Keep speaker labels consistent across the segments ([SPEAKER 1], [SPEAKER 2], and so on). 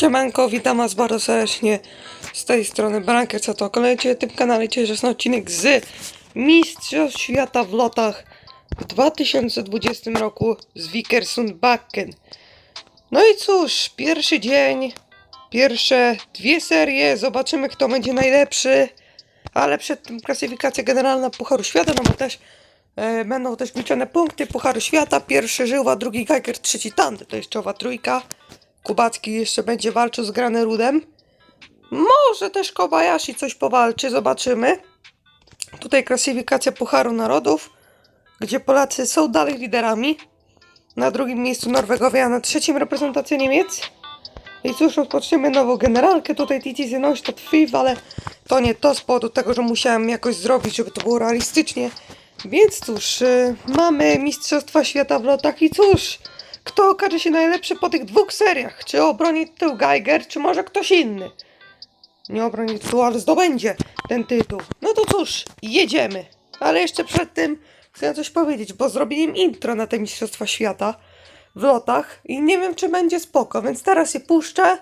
[SPEAKER 1] Siemanko, witam was bardzo serdecznie z tej strony Branker, co to kolejny w tym kanale dzisiejszy odcinek z Mistrzostw Świata w lotach w 2020 roku z Vikersund Bakken. No i cóż, pierwszy dzień, pierwsze dwie serie, zobaczymy kto będzie najlepszy, ale przed tym klasyfikacja generalna Pucharu Świata, no bo też e, będą też liczone punkty Pucharu Świata, pierwszy Żyła, drugi Geiger, trzeci Tandy, to jest czołowa trójka. Kubacki jeszcze będzie walczył z Granerudem. Może też Kobayashi coś powalczy, zobaczymy. Tutaj klasyfikacja Pucharu Narodów, gdzie Polacy są dalej liderami. Na drugim miejscu Norwegowie, a na trzecim reprezentacja Niemiec. I cóż, rozpoczniemy nową generalkę. Tutaj TT Neustadt FIF, ale to nie to z powodu tego, że musiałem jakoś zrobić, żeby to było realistycznie. Więc cóż, y, mamy Mistrzostwa Świata w lotach i cóż, kto okaże się najlepszy po tych dwóch seriach? Czy obroni tytuł Geiger, czy może ktoś inny? Nie obroni tytułu, ale zdobędzie ten tytuł. No to cóż, jedziemy. Ale jeszcze przed tym chcę coś powiedzieć, bo zrobiłem intro na te Mistrzostwa Świata w lotach i nie wiem, czy będzie spoko, więc teraz je puszczę,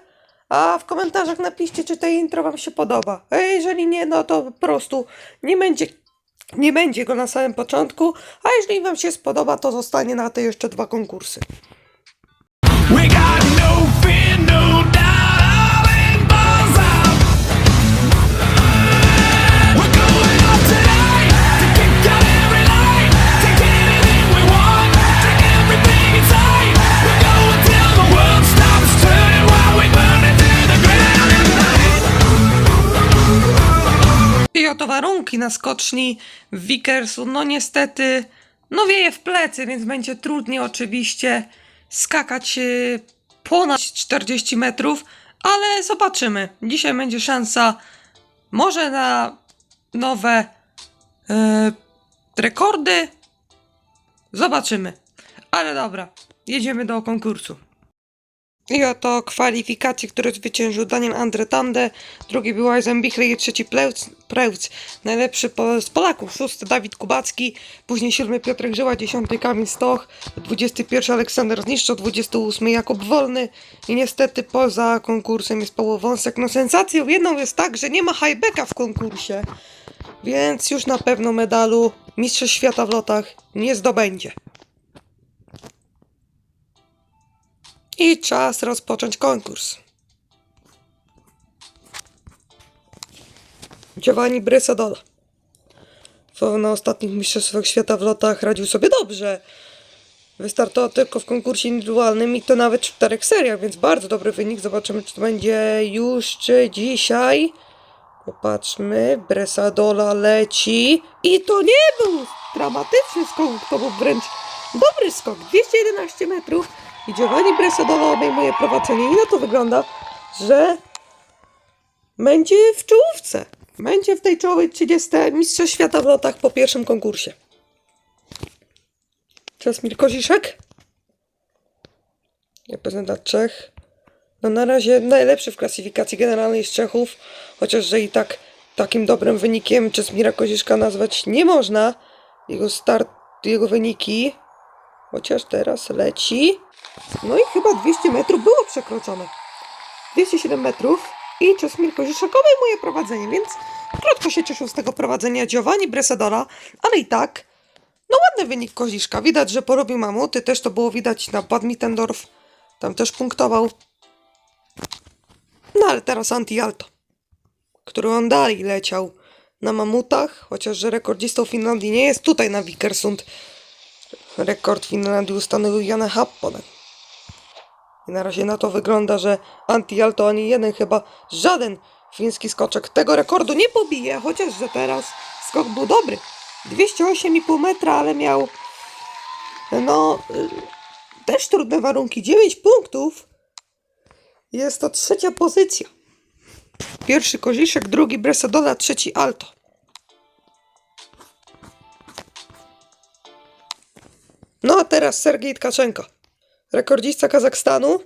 [SPEAKER 1] a w komentarzach napiszcie, czy to intro wam się podoba. A jeżeli nie, no to po prostu nie będzie, nie będzie go na samym początku, a jeżeli wam się spodoba, to zostanie na te jeszcze dwa konkursy. I oto warunki na skoczni w Vickersu. No niestety, no wieje w plecy, więc będzie trudniej oczywiście skakać y, ponad 40 metrów, ale zobaczymy. Dzisiaj będzie szansa może na nowe y, rekordy. Zobaczymy. Ale dobra, jedziemy do konkursu. I oto kwalifikacje, które zwyciężył Daniel Andre Tande, drugi był Eisen Bichley, trzeci Prełc, Prełc, najlepszy po, z Polaków, szósty Dawid Kubacki, później siódmy Piotrek Żyła, dziesiąty Kamil Stoch, dwudziesty pierwszy Aleksander Zniszczo, dwudziesty ósmy Jakub Wolny i niestety poza konkursem jest Paweł Wąsek. No sensacją jedną jest tak, że nie ma highbacka w konkursie, więc już na pewno medalu Mistrzostw Świata w lotach nie zdobędzie. I czas rozpocząć konkurs. Giovanni Bresadola. Na ostatnich mistrzostwach świata w lotach radził sobie dobrze. Wystartował tylko w konkursie indywidualnym i to nawet w czterech seriach, więc bardzo dobry wynik. Zobaczymy, czy to będzie już, czy dzisiaj. Popatrzmy, Bresadola leci. I to nie był dramatyczny skok, to był wręcz dobry skok. 211 metrów. I Giovanni Bresadola obejmuje prowadzenie. I na to wygląda, że będzie w czołówce. Będzie w tej czołowej 30 Mistrzostw Świata w lotach po pierwszym konkursie. Czasmir Koziszek. Reprezentant Czech. No na razie najlepszy w klasyfikacji generalnej z Czechów, chociaż że i tak takim dobrym wynikiem Czesmira Koziszka nazwać nie można. Jego start, jego wyniki, chociaż teraz leci. No i chyba 200 metrów było przekroczone. 207 metrów i Czesmir Koziszek obejmuje prowadzenie, więc krótko się cieszył z tego prowadzenia Giovanni Bresadola, ale i tak, no ładny wynik Koziszka. Widać, że porobił mamuty, też to było widać na Bad Mittendorf, tam też punktował. No ale teraz Anti-Alto, który on dalej leciał na mamutach, chociaż że rekordzistą Finlandii nie jest tutaj na Vikersund. Rekord Finlandii ustanowił Janne Happonen. I na razie na to wygląda, że Anti-Alto ani jeden chyba żaden fiński skoczek tego rekordu nie pobije, chociaż że teraz skok był dobry. 208,5 metra, ale miał no y, też trudne warunki. 9 punktów. Jest to trzecia pozycja. Pierwszy Koziszek, drugi Bresadola, trzeci Alto. No a teraz Sergiej Tkaczenko. Rekordzista Kazachstanu.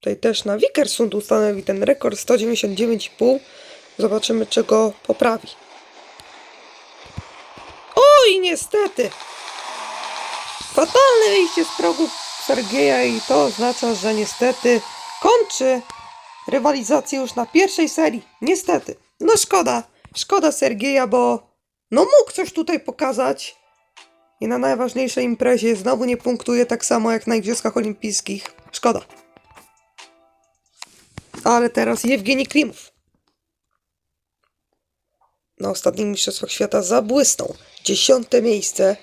[SPEAKER 1] Tutaj też na Vikersund ustanowi ten rekord 199,5. Zobaczymy, czy go poprawi. Oj, niestety. Fatalne wyjście z progu Sergieja i to oznacza, że niestety kończy rywalizację już na pierwszej serii. Niestety. No szkoda. Szkoda Sergieja, bo no mógł coś tutaj pokazać. I na najważniejszej imprezie znowu nie punktuje tak samo jak na Igrzyskach Olimpijskich. Szkoda. Ale teraz Jewgeni Klimow. Na ostatnich Mistrzostwach Świata zabłysnął. Dziesiąte miejsce.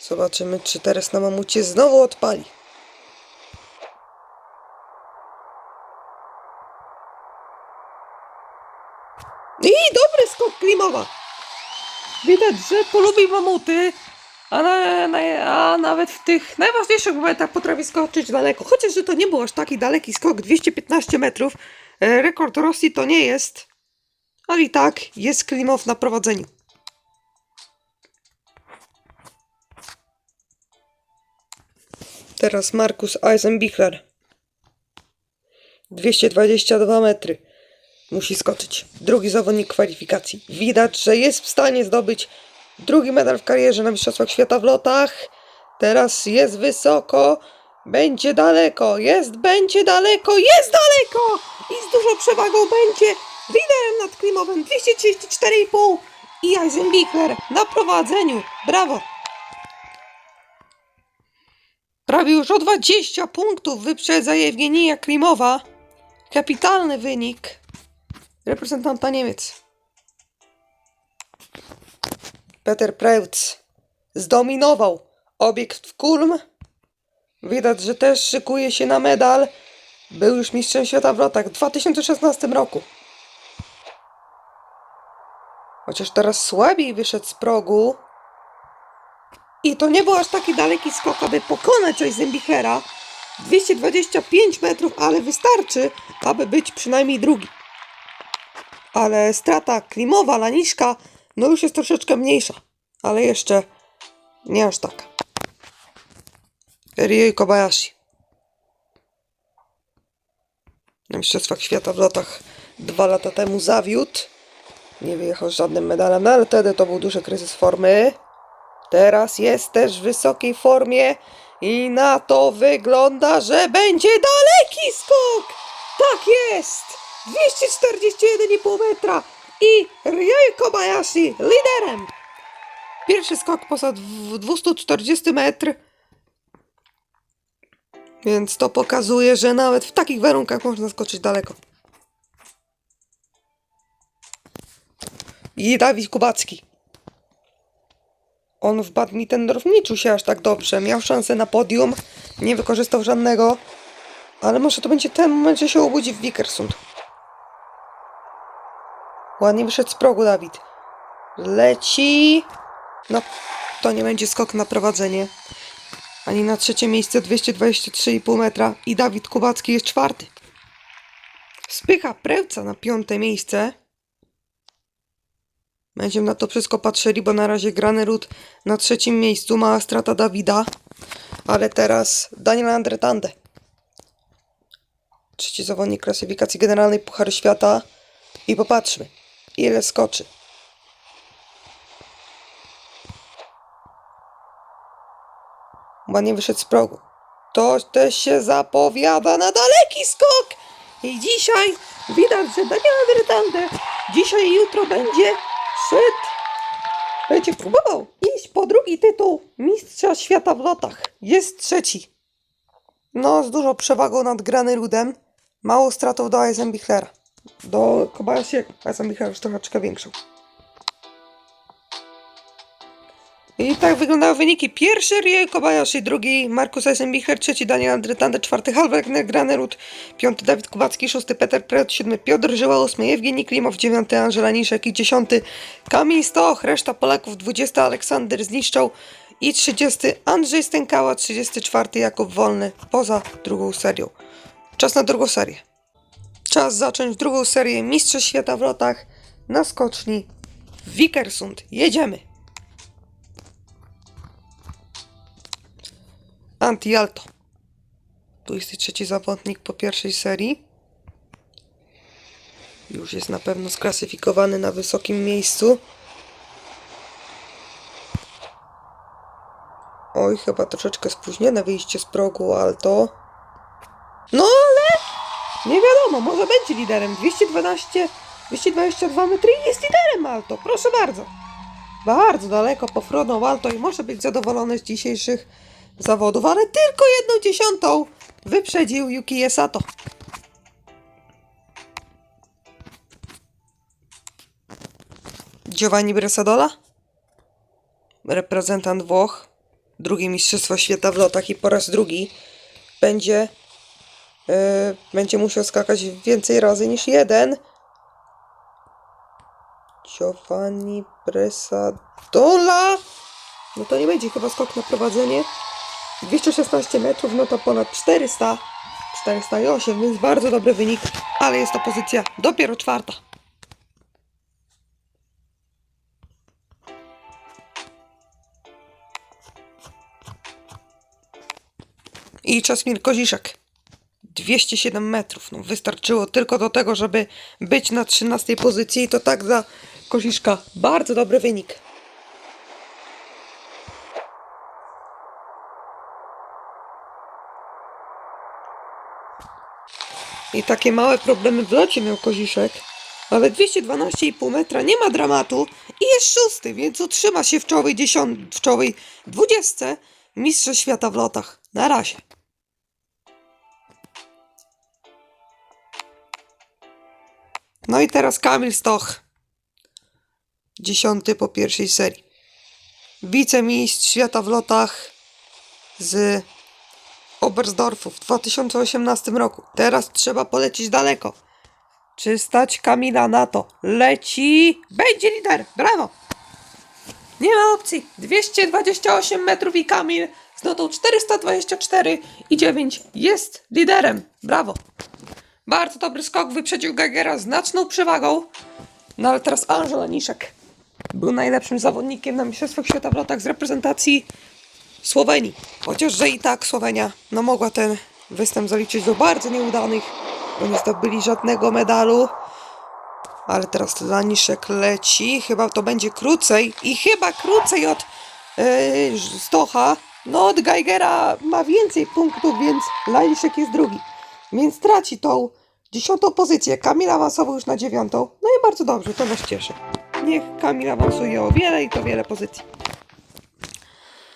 [SPEAKER 1] Zobaczymy, czy teraz na mamucie znowu odpali. I dobry skok Klimowa. Widać, że polubi mamuty, a, na, na, a nawet w tych najważniejszych momentach potrafi skoczyć daleko. Chociaż, że to nie był aż taki daleki skok, 215 metrów. E, Rekord Rosji to nie jest, ale i tak jest Klimow na prowadzeniu. Teraz Markus Eisenbichler. 222 metry. Musi skoczyć. Drugi zawodnik kwalifikacji. Widać, że jest w stanie zdobyć drugi medal w karierze na Mistrzostwach Świata w lotach. Teraz jest wysoko. Będzie daleko. Jest, będzie daleko. Jest daleko! I z dużą przewagą będzie liderem nad Klimowem. 234,5 i Eisenbichler na prowadzeniu. Brawo! Prawie już o 20 punktów wyprzedza Jewgenija Klimowa. Kapitalny wynik reprezentanta Niemiec. Peter Preutz zdominował obiekt w Kulm. Widać, że też szykuje się na medal. Był już mistrzem świata w lotach w 2016 roku. Chociaż teraz słabiej wyszedł z progu. I to nie był aż taki daleki skok, aby pokonać Eisenbichera. 225 metrów, ale wystarczy, aby być przynajmniej drugi. Ale strata Klimowa, Laniszka, no już jest troszeczkę mniejsza. Ale jeszcze nie aż tak. Ryoi Kobayashi. Na Mistrzostwach Świata w lotach dwa lata temu zawiódł. Nie wyjechał z żadnym medalem, no ale wtedy to był duży kryzys formy. Teraz jest też w wysokiej formie i na to wygląda, że będzie daleki skok! Tak jest! 241,5 metra i Ryoi Kobayashi liderem! Pierwszy skok w 240 metr, więc to pokazuje, że nawet w takich warunkach można skoczyć daleko. I Dawid Kubacki. On w Badmittendorf nie się aż tak dobrze. Miał szansę na podium, nie wykorzystał żadnego. Ale może to będzie ten moment, że się obudzi w Wikersund. Ładnie wyszedł z progu Dawid. Leci. No, to nie będzie skok na prowadzenie. Ani na trzecie miejsce 223,5 metra. I Dawid Kubacki jest czwarty. Spycha Prewca na piąte miejsce. Będziemy na to wszystko patrzyli, bo na razie grany ród na trzecim miejscu, mała strata Dawida, ale teraz Daniel Andretande. Trzeci zawodnik klasyfikacji generalnej Puchary Świata i popatrzmy, ile skoczy. Ładnie wyszedł z progu. To też się zapowiada na daleki skok. I dzisiaj widać, że Daniel Andretande dzisiaj i jutro będzie szedł, będzie próbował iść po drugi tytuł Mistrza Świata w lotach. Jest trzeci. No, z dużą przewagą nad Granyrudem. Mało stratą do Eisenbichlera. Do Kobayashiego. Eisenbichler już troszeczkę większą. I tak wyglądały wyniki. Pierwszy Rie Kobayashi, drugi Markus Eisenbichler, trzeci Daniel Andretande, czwarty Halvek Granerud, piąty Dawid Kubacki, szósty Peter Preut, siódmy Piotr Żyła, ósmy Jewgeni Klimow, dziewiąty Angela Niszek i dziesiąty Kamil Stoch, reszta Polaków, dwudziesty Aleksander Zniszczał i trzydziesty Andrzej Stękała, trzydziesty czwarty Jakub Wolny, poza drugą serią. Czas na drugą serię. Czas zacząć drugą serię Mistrzostw Świata w lotach na skoczni w Vikersund. Jedziemy! Anti-Alto. 23 zawodnik po pierwszej serii. Już jest na pewno sklasyfikowany na wysokim miejscu. Oj, chyba troszeczkę spóźnione wyjście z progu Alto. Nie wiadomo, może będzie liderem. 212, 222 metry i jest liderem Alto. Proszę bardzo. Bardzo daleko pofrunął Alto i może być zadowolony z dzisiejszych zawodów, ale tylko jedną dziesiątą wyprzedził Yuki Sato. Giovanni Bresadola, reprezentant Włoch, drugie Mistrzostwo Świata w lotach i po raz drugi będzie, yy, będzie musiał skakać więcej razy niż jeden. Giovanni Bresadola! No to nie będzie chyba skok na prowadzenie. 216 metrów, no to ponad 400. 408, więc bardzo dobry wynik, ale jest to pozycja dopiero czwarta. I Czasmir Koziszek. 207 metrów. No, wystarczyło tylko do tego, żeby być na 13 pozycji. I to tak za Koziszka. Bardzo dobry wynik. I takie małe problemy w locie miał Koziszek. Ale 212,5 metra nie ma dramatu i jest szósty, więc utrzyma się w czołowej, dziesiąt, w czołowej 20 mistrza świata w lotach. Na razie. No i teraz Kamil Stoch. Dziesiąty po pierwszej serii. Wicemistrz świata w lotach z Oberstdorfu w 2018 roku. Teraz trzeba polecieć daleko. Czy stać Kamila na to? Leci! Będzie lider! Brawo! Nie ma opcji. 228 metrów i Kamil z notą 424 i 9 jest liderem. Brawo! Bardzo dobry skok, wyprzedził Gagera znaczną przewagą. No ale teraz Angela Niszek był najlepszym zawodnikiem na Mistrzostwach Świata w lotach z reprezentacji Słowenii. Chociaż, że i tak Słowenia no mogła ten występ zaliczyć do bardzo nieudanych, bo nie zdobyli żadnego medalu. Ale teraz Laniszek leci. Chyba to będzie krócej. I chyba krócej od yy, Stocha. No od Geigera ma więcej punktów, więc Laniszek jest drugi. Więc traci tą dziesiątą pozycję. Kamil awansował już na dziewiątą. No i bardzo dobrze, to nas cieszy. Niech Kamil awansuje o wiele i to wiele pozycji.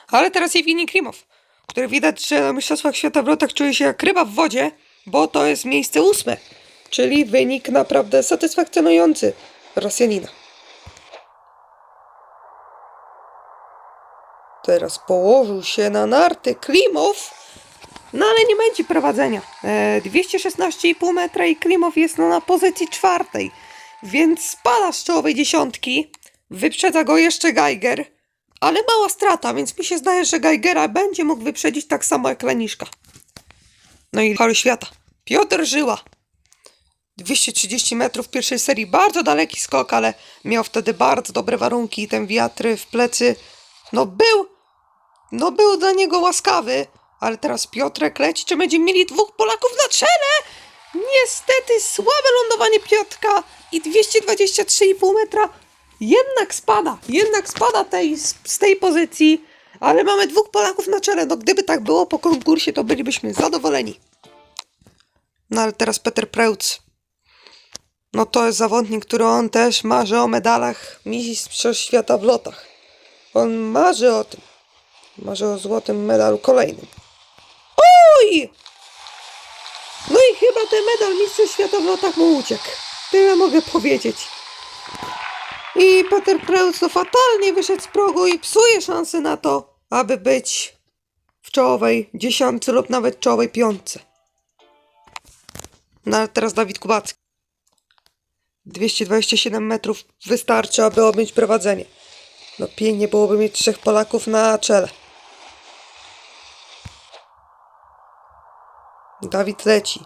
[SPEAKER 1] Ale teraz Jewgeni Klimow, który widać, że na Mistrzostwach Świata w lotach czuje się jak ryba w wodzie, bo to jest miejsce ósme. Czyli wynik naprawdę satysfakcjonujący Rosjanina. Teraz położył się na narty Klimow, no ale nie będzie prowadzenia. E, 216,5 metra i Klimow jest no, na pozycji czwartej, więc spada z czołowej dziesiątki. Wyprzedza go jeszcze Geiger, ale mała strata, więc mi się zdaje, że Geigera będzie mógł wyprzedzić tak samo jak Leniszka. No i halu świata. Piotr Żyła. 230 metrów pierwszej serii. Bardzo daleki skok, ale miał wtedy bardzo dobre warunki i ten wiatr w plecy, no był, no był dla niego łaskawy. Ale teraz Piotrek leci, czy będziemy mieli dwóch Polaków na czele? Niestety słabe lądowanie Piotrka i 223,5 metra jednak spada, jednak spada tej, z tej pozycji, ale mamy dwóch Polaków na czele. No gdyby tak było po konkursie, to bylibyśmy zadowoleni. No ale teraz Peter Preutz. No to jest zawodnik, który on też marzy o medalach Mistrzostw Świata w lotach. On marzy o tym. Marzy o złotym medalu kolejnym. Oj! No i chyba ten medal Mistrzostw Świata w lotach mu uciekł. Tyle mogę powiedzieć. I Peter Preutz no fatalnie wyszedł z progu i psuje szanse na to, aby być w czołowej dziesiątce lub nawet czołowej piątce. No ale teraz Dawid Kubacki. 227 metrów wystarczy, aby objąć prowadzenie. No pięknie byłoby mieć trzech Polaków na czele. Dawid leci.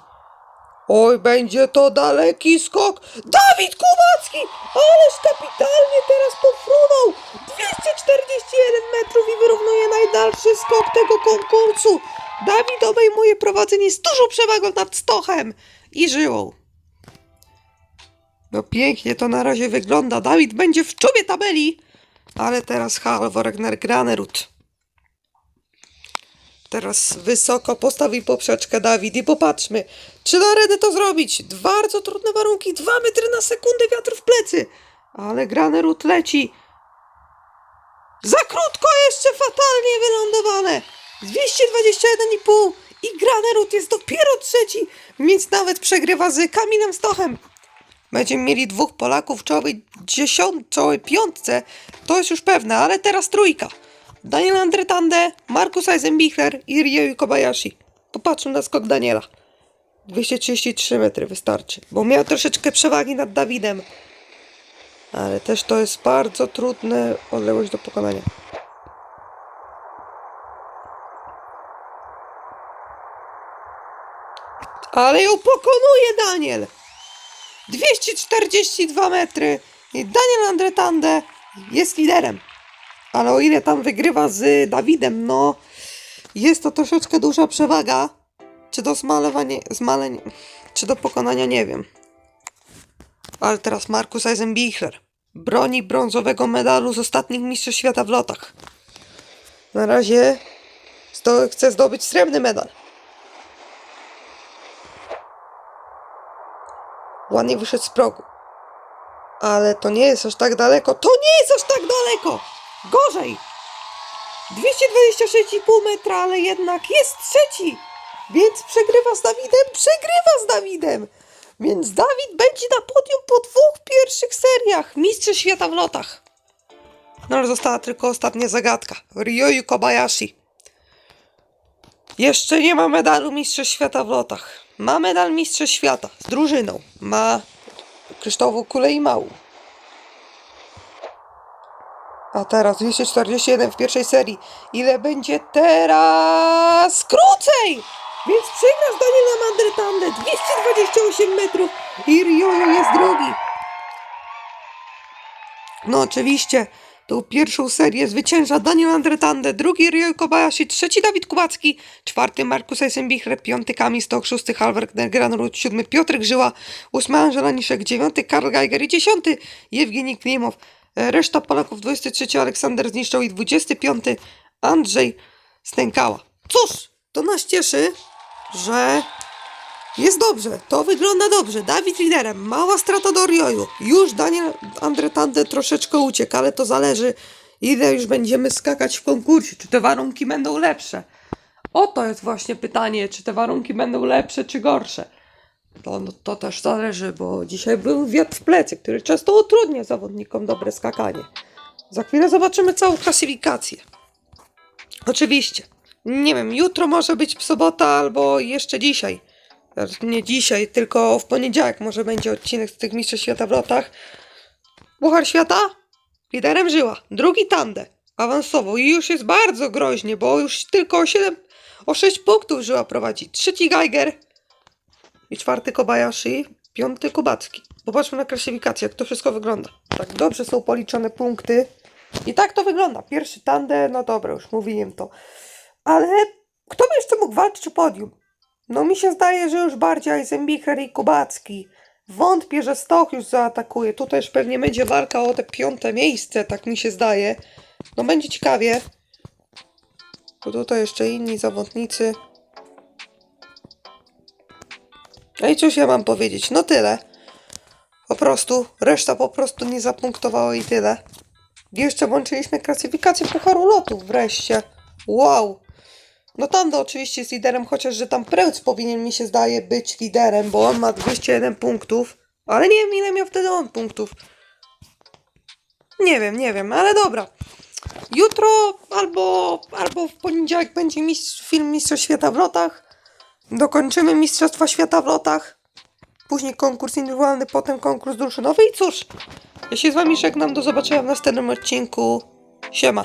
[SPEAKER 1] Oj, będzie to daleki skok. Dawid Kubacki! Ależ kapitalnie teraz pofrunął. 241 metrów i wyrównuje najdalszy skok tego konkursu. Dawid obejmuje prowadzenie z dużą przewagą nad Stochem i Żyłą. No pięknie to na razie wygląda. Dawid będzie w czubie tabeli. Ale teraz Halvor Egner Granerud. Teraz wysoko postawi poprzeczkę Dawid i popatrzmy, czy da radę to zrobić. Bardzo trudne warunki, 2 metry na sekundę wiatr w plecy. Ale Granerud leci. Za krótko jeszcze fatalnie wylądowane. 221,5 i Granerud jest dopiero trzeci, więc nawet przegrywa z Kamilem Stochem. Będziemy mieli dwóch Polaków w czołowej, dziesiąt, czołowej piątce, to jest już pewne, ale teraz trójka. Daniel Andretande, Markus Eisenbichler i Ryoyu Kobayashi. Popatrzmy na skok Daniela. 233 metry wystarczy, bo miał troszeczkę przewagi nad Dawidem. Ale też to jest bardzo trudna odległość do pokonania. Ale ją pokonuje Daniel! 242 metry i Daniel Andretande jest liderem. Ale o ile tam wygrywa z Dawidem, no jest to troszeczkę duża przewaga. Czy do zmalowania, zmalenia, czy do pokonania, nie wiem. Ale teraz Markus Eisenbichler broni brązowego medalu z ostatnich mistrzostw świata w lotach. Na razie chce zdobyć srebrny medal. Ładnie wyszedł z progu. Ale to nie jest aż tak daleko. To nie jest aż tak daleko! Gorzej! 226,5 metra, ale jednak jest trzeci! Więc przegrywa z Dawidem, przegrywa z Dawidem! Więc Dawid będzie na podium po dwóch pierwszych seriach Mistrzostw Świata w lotach. No ale została tylko ostatnia zagadka. Ryoyu Kobayashi. Jeszcze nie ma medalu Mistrzostw Świata w lotach. Ma medal Mistrzostw Świata z drużyną. Ma i małą. A teraz 241 w pierwszej serii. Ile będzie teraz? Krócej! Więc przegra z Danielem Andretande 228 metrów i Ryoyo jest drugi. No oczywiście, tą pierwszą serię zwycięża Daniel Andretande, drugi Ryoyo Kobayashi, trzeci Dawid Kubacki, czwarty Markus Eisenbichler, piąty Kamil Stoch, szósty Halvard Granrud, siódmy Piotr Grzyła, ósmy Angela Niszek, dziewiąty Karl Geiger i dziesiąty Jewgeni Klimow. E, Reszta Polaków 23 Aleksander Zniszczał i 25 Andrzej Stękała. Cóż, to nas cieszy, że jest dobrze, to wygląda dobrze. Dawid liderem, mała strata do Rioju. Już Daniel Andretande troszeczkę uciekł, ale to zależy ile już będziemy skakać w konkursie, czy te warunki będą lepsze. Oto jest właśnie pytanie, czy te warunki będą lepsze, czy gorsze. To, no, to też zależy, bo dzisiaj był wiatr w plecy, który często utrudnia zawodnikom dobre skakanie. Za chwilę zobaczymy całą klasyfikację. Oczywiście. Nie wiem, jutro może być sobota albo jeszcze dzisiaj. Nie dzisiaj, tylko w poniedziałek może będzie odcinek z tych Mistrzostw Świata w lotach. Puchar Świata? Liderem żyła. Drugi Tande. Awansował i już jest bardzo groźnie, bo już tylko o 7, o 6 punktów żyła prowadzi. Trzeci Geiger i czwarty Kobayashi, piąty Kubacki. Popatrzmy na klasyfikację, jak to wszystko wygląda. Tak dobrze są policzone punkty. I tak to wygląda. Pierwszy Tande, no dobra, już mówiłem to. Ale kto by jeszcze mógł walczyć o podium? No mi się zdaje, że już bardziej Eisenbichler i Kubacki. Wątpię, że Stoch już zaatakuje. Tutaj już pewnie będzie walka o te piąte miejsce, tak mi się zdaje. No będzie ciekawie. To tutaj jeszcze inni zawodnicy. No i cóż ja mam powiedzieć? No tyle. Po prostu, reszta po prostu nie zapunktowała i tyle. Jeszcze włączyliśmy klasyfikację Pucharu Lotów wreszcie. Wow! No Tando oczywiście jest liderem, chociaż że tam Preutz powinien mi się zdaje być liderem, bo on ma 201 punktów. Ale nie wiem ile miał wtedy on punktów. Nie wiem, nie wiem, ale dobra. Jutro albo, albo w poniedziałek będzie mistrz, film Mistrzostw Świata w Lotach. Dokończymy Mistrzostwa Świata w Lotach. Później konkurs indywidualny, potem konkurs drużynowy i cóż. Ja się z wami żegnam, do zobaczenia w następnym odcinku. Siema.